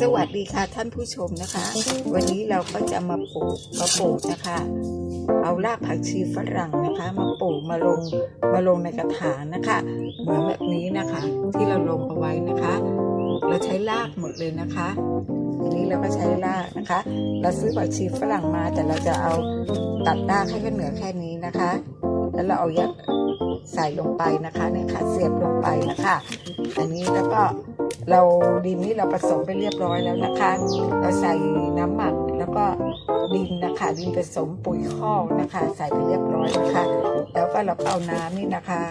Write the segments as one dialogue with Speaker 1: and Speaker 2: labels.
Speaker 1: สวัสดีค่ะท่านผู้ชมนะคะ วันนี้เราก็จะมาปลูกมาปลูกนะคะ เอารากผักชีฝรั่งนะคะ มาปลูกมาลงมาลงในกระถางนะคะ เหมือนแบบนี้นะคะ ที่เราลงเอาไว้นะคะ เราใช้รากหมดเลยนะคะทีนี้เราก็ใช้รากนะคะ เราซื้อผักชีฝรั่งมาแต่เราจะเอาตัดรากให้ก็เหนือแค่นี้นะคะ แล้วเราเอายัดใส่ลงไปนะคะเนี่ยค่ะเสียบลงไปนะคะ อันนี้แล้วก็ เราดินนี้เราผสมไปเรียบร้อยแล้วนะคะ เราใส่น้ำหมักแล้วก็ดินนะคะดินผสมปุ๋ยคอกนะคะ ใส่ไปเรียบร้อยนะคะ แล้วก็เราเอาน้ำนี่นะคะ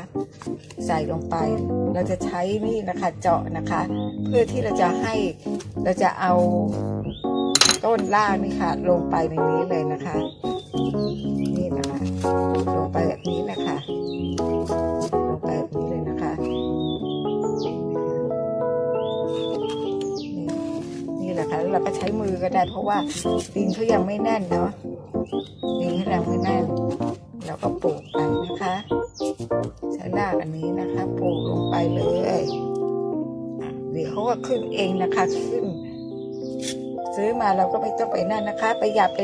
Speaker 1: ใส่ลงไป เราจะใช้นี่นะคะเจาะนะคะ เพื่อที่เราจะให้เราจะเอาต้นรากนี่ค่ะ ลงไปในนี้เลยนะคะ นี่นะคะ ลงไปแบบนี้นะคะ เราก็ใช้มือก็ได้ เพราะว่าดินเขายังไม่แน่นเนาะดินเขายังไม่แน่นเราก็ปลูกไปนะคะ ใช้รากอันนี้นะคะปลูกลงไปเลยเดี๋ยวเขาก็ขึ้นเองนะคะขึ้น ซื้อมาเราก็ไม่ต้องไปนั่นนะคะ ไปหยับไป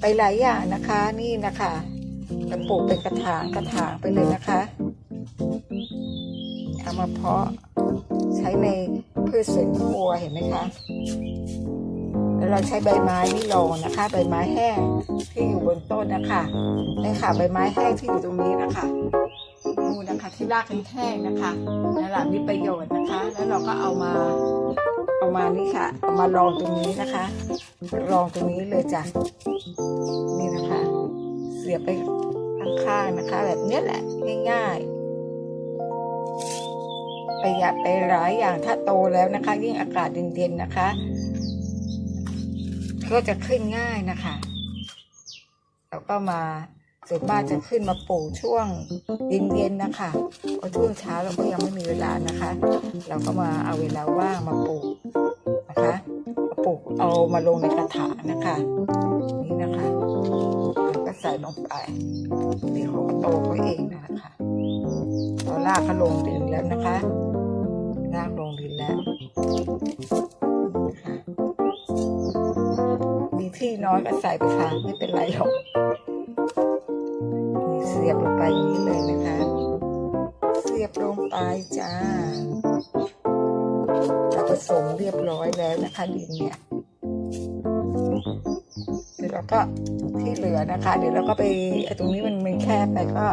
Speaker 1: ไปหลายอย่างนะคะนี่นะคะเราปลูกเป็นกระถางกระถางไปเลยนะคะเอามาเพาะใช้ในพืชสวนครัวเห็นไหมคะ เราใช้ใบไม้นี่รองนะคะ ใบไม้แห้งที่อยู่บนต้นนะคะนี่ค่ะ ใบไม้แห้งที่อยู่ตรงนี้นะคะนู่นนะคะที่รากแห้งๆนะคะนั่นแหละมีประโยชน์นะคะ แล้วเราก็เอามาเอามานี่ค่ะ เอามารองตรงนี้นะคะรองตรงนี้เลยจ้ะนี่นะคะ เสียบไปข้างๆนะคะ แบบนี้แหละง่ายๆประหยัดไปหลายอย่างถ้าโตแล้วนะคะ ยิ่งอากาศเย็นๆนะคะ ก็จะขึ้นง่ายนะคะแล้วก็มาส่วนมากจะขึ้นมาปลูกช่วงเย็นๆนะคะเพราะช่วงเช้าเราก็ยังไม่มีเวลานะคะ เราก็มาเอาเวลาว่างมาปลูกนะคะมาปลูกเอามาลงในกระถางนะคะนี่นะคะก็ใส่ลงไปเดี๋ยวเขาโตเขาเองนะคะพอรากเขาลงดินแล้วนะคะรากลงดินแล้ว น้อยก็ใส่ไปค่ะไม่เป็นไรหรอกเสียบลงไปอย่างนี้เลยนะคะ เสียบลงไปจ้าเราผสมเรียบร้อยแล้วนะคะดินเนี่ยเดี๋ยวเราก็ที่เหลือนะคะ เดี๋ยวเราก็ไปตรงนี้มันมันแคบไปก็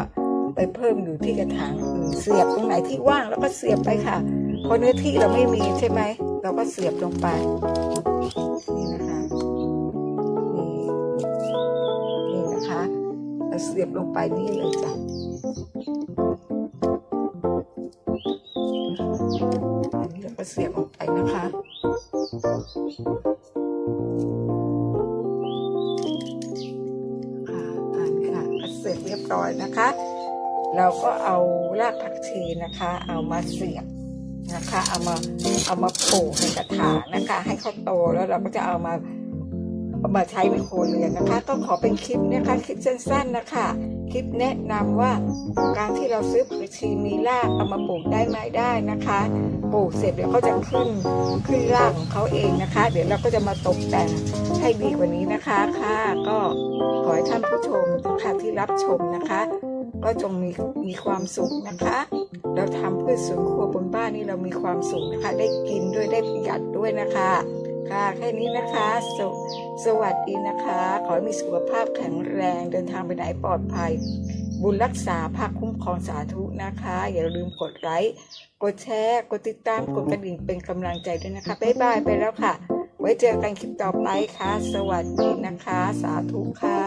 Speaker 1: ไปเพิ่มอยู่ที่กระถางอื่นเสียบตรงไหนที่ว่างแล้วก็เสียบไปค่ะเพราะเนื้อที่เราไม่มีใช่ไหมเราก็เสียบลงไปนี่นะคะ เราเสียบลงไปนี่เลยจ้ะอันนี้เราก็เสียบลงไปนะคะค่ะอันค่ะเสร็จเรียบร้อยนะคะ เราก็เอารากผักชีนะคะ เอามาเสียบนะคะ เอามาเอามาปลูกในกระถางนะคะ ให้เขาโตแล้วเราก็จะเอามา มาใช้ในครเรือนนะคะ ก็ขอเป็นคลิปนะคะคลิปสั้นๆนะคะ คลิปแนะนำว่าการที่เราซื้อผักชีมีรากเอามาปลูกได้ไหมได้นะคะปลูกเสร็จเดี๋ยวเขาจะขึ้นขึ้นรากของเขาเองนะคะ เดี๋ยวเราก็จะมาตกแต่งให้ดีกว่านี้นะคะค่ะ ก็ขอให้ท่านผู้ชมทุกท่านที่รับชมนะคะ ก็จงมีมีความสุขนะคะ เราทำเพื่อสวนครัวบนบ้านนี่เรามีความสุขนะคะ ได้กินด้วยได้ประหยัดด้วยนะคะ ค่ะ แค่นี้นะคะสวสวัสดีนะคะ ขอให้มีสุขภาพแข็งแรงเดินทางไปไหนปลอดภัย บุญรักษาภาคคุ้มครองสาธุนะคะ อย่าลืมกดไลค์กดแชร์กดติดตามกดกระดิ่งเป็นกำลังใจด้วยนะคะบ๊ายบายไปแล้วค่ะ ไว้เจอกันคลิปต่อไปค่ะ สวัสดีนะคะ สาธุค่ะ